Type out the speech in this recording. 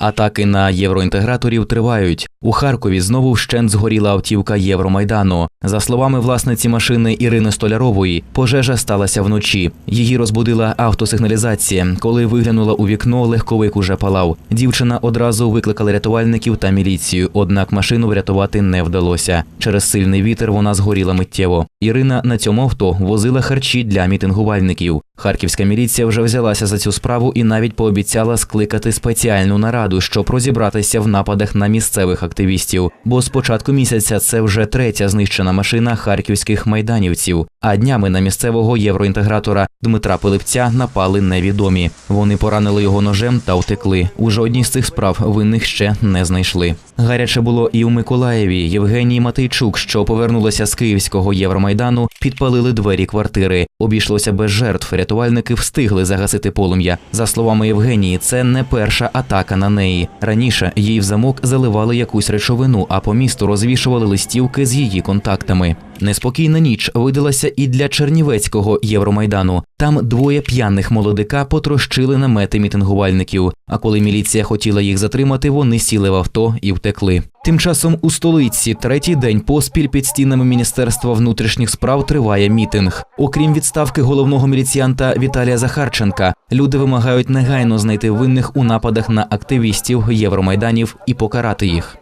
Атаки на євроінтеграторів тривають. У Харкові знову вщент згоріла автівка Євромайдану. За словами власниці машини Ірини Столярової, пожежа сталася вночі. Її розбудила автосигналізація. Коли виглянула у вікно, легковик уже палав. Дівчина одразу викликала рятувальників та міліцію, однак машину врятувати не вдалося. Через сильний вітер вона згоріла миттєво. Ірина на цьому авто возила харчі для мітингувальників. Харківська міліція вже взялася за цю справу і навіть пообіцяла скликати спеціальну нараду, щоб розібратися в нападах на місцевих активістів. Бо з початку місяця це вже третя знищена машина харківських майданівців. А днями на місцевого євроінтегратора Дмитра Пилипця напали невідомі. Вони поранили його ножем та втекли. У жодній з цих справ винних ще не знайшли. Гаряче було і у Миколаєві. Євгеній Матейчук, що повернулася з київського Євромайдану, підпалили двері квартири. Обійшлося без жертв. Рятувальники встигли загасити полум'я. За словами Євгенії, це не перша атака на неї. Раніше їй в замок заливали якусь речовину, а по місту розвішували листівки з її контактами. Неспокійна ніч видалася і для Чернівецького Євромайдану. Там двоє п'яних молодика потрощили намети мітингувальників. А коли міліція хотіла їх затримати, вони сіли в авто і втекли. Тим часом у столиці третій день поспіль під стінами Міністерства внутрішніх справ триває мітинг. Окрім відставки головного міліціянта Віталія Захарченка, люди вимагають негайно знайти винних у нападах на активістів Євромайданів і покарати їх.